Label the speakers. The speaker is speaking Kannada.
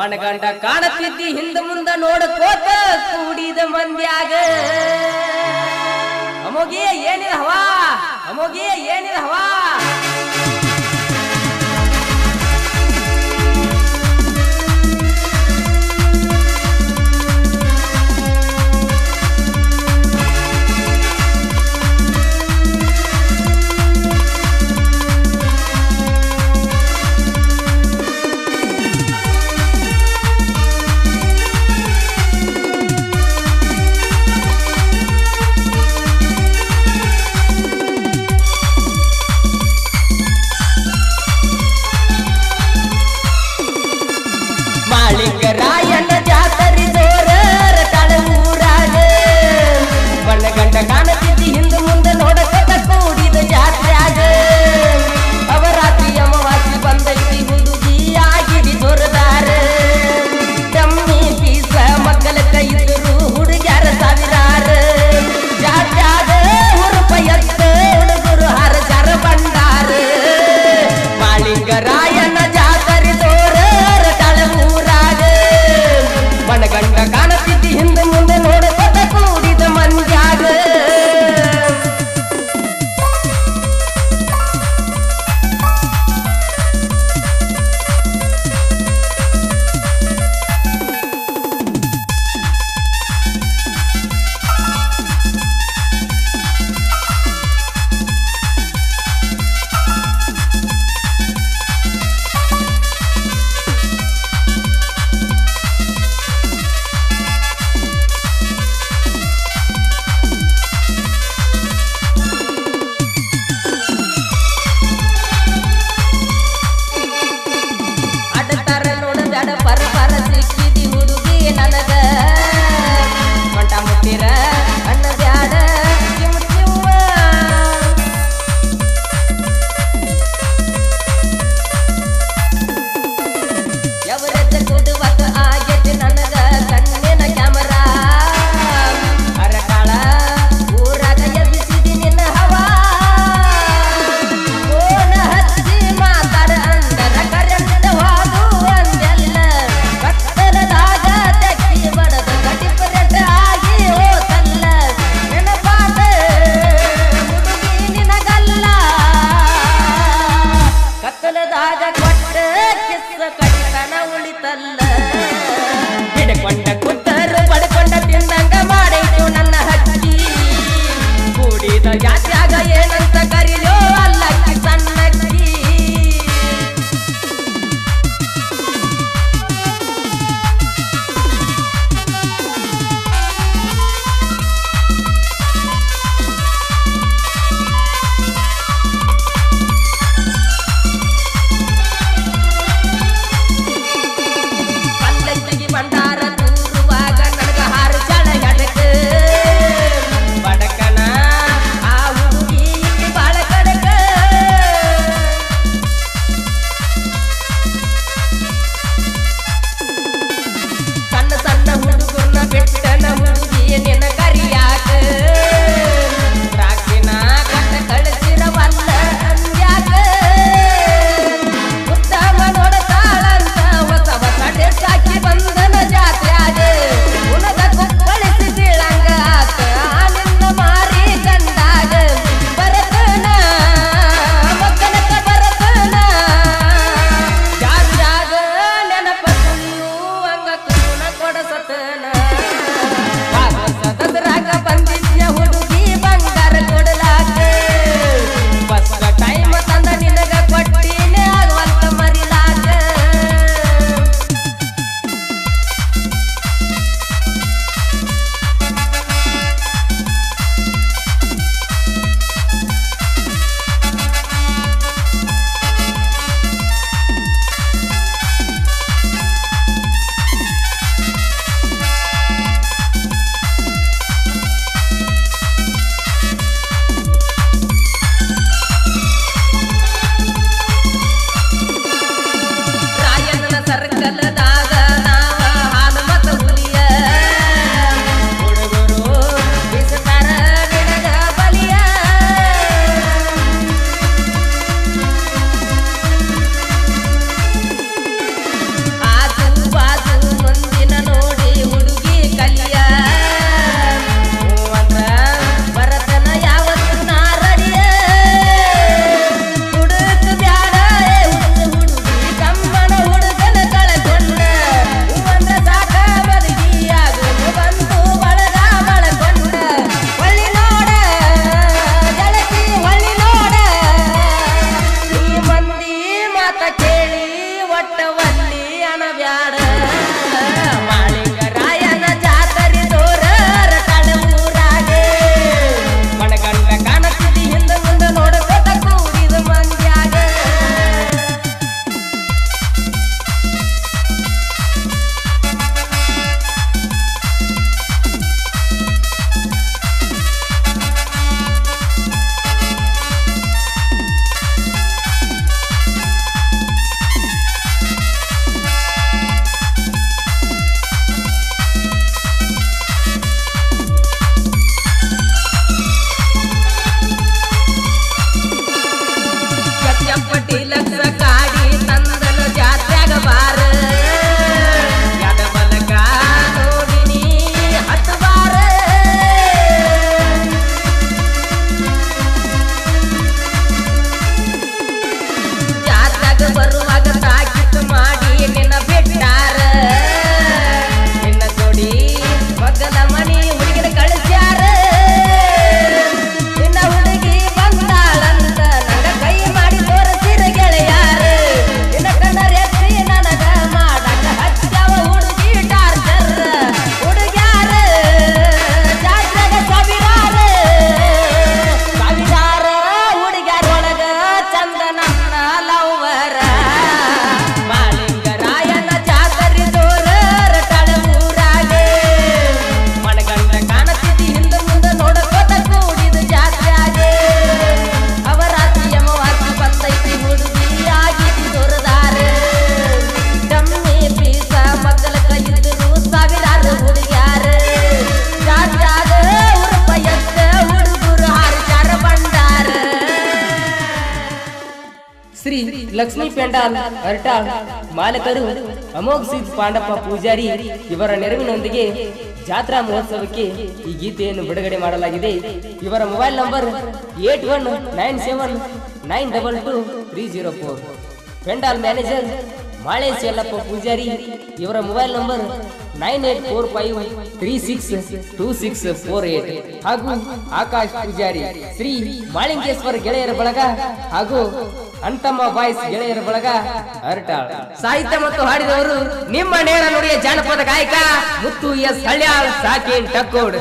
Speaker 1: ಮನಗಂಡ ಕಾಣತಿದ್ದಿ ಹಿಂದ ಮುಂದ ನೋಡಕೋತ ಕೂಡಿದ ಮಂದ್ಯಾಗ. ಅಮೋಗಿ ಏನಿದ ಹವಾ? ಅಮೋಗಿ ಏನಿದ ಹವಾ? and yeah. ಲಕ್ಷ್ಮೀ ಪೆಂಡಾಲ್ ಅರ್ಟಾಳ್ ಮಾಲಕರು, ಅಮೋಘ್ ಸಿದ್ ಪಾಂಡಪ್ಪ ಪೂಜಾರಿ ಇವರ ನೆರವಿನೊಂದಿಗೆ ಜಾತ್ರಾ ಮಹೋತ್ಸವಕ್ಕೆ ಈ ಗೀತೆಯನ್ನು ಬಿಡುಗಡೆ ಮಾಡಲಾಗಿದೆ. ಇವರ mobile number eight one nine seven nine double two three zero four. Pandal manager Malesh Yallappa Pujari ಇವರ mobile number nine eight four five three six two six four eight. ಹಾಗೂ ಆಕಾಶ್ ಪೂಜಾರಿ ಶ್ರೀ ಮಾಳಿಂಗೇಶ್ವರ ಗೆಳೆಯರ ಬಳಗ ಹಾಗೂ ಅಂತಮ್ಮ ಬಾಯ್ಸ್ ಗೆಳೆಯರ ಬಳಗ ಅರಟ ಸಾಹಿತ್ಯ ಮತ್ತು ಹಾಡಿದವರು ನಿಮ್ಮ ನೇರ ನುಡಿಯ ಜಾನಪದ ಗಾಯಕ ಮುತ್ತು ಎಸ್ ಹಳ್ಯಾಳ್, ಸಾಕಿನ್ ಟಕ್ಕೋಡ್